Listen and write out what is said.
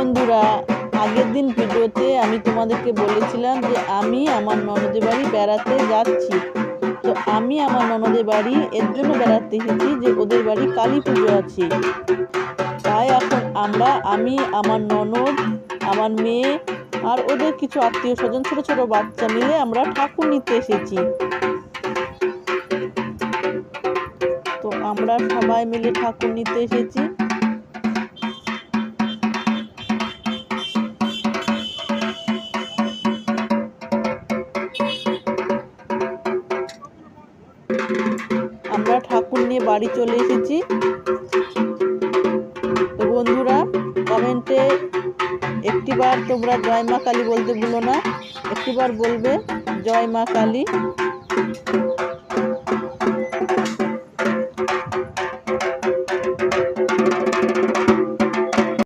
বন্ধুরা, আগের দিন ভিডিওতে আমি তোমাদেরকে বলেছিলাম যে আমি আমার ননদের বাড়ি বেড়াতে যাচ্ছি। তো আমি আমার ননদের বাড়ি এর জন্য বেড়াতে এসেছি যে ওদের বাড়ি কালী পুজো আছে। তাই এখন আমরা, আমি, আমার ননদ, আমার মেয়ে আর ওদের কিছু আত্মীয় স্বজন ছোট ছোট বাচ্চা মিলে আমরা ঠাকুর নিতে এসেছি। তো আমরা সবাই মিলে ঠাকুর নিতে এসেছি। আমরা ঠাকুর নিয়ে বাড়ি চলে এসেছি। তো বন্ধুরা, কমেন্টে একটিবার তোমরা জয় মা কালী বলতে ভুলো না, একটিবার বলবে জয় মা কালী।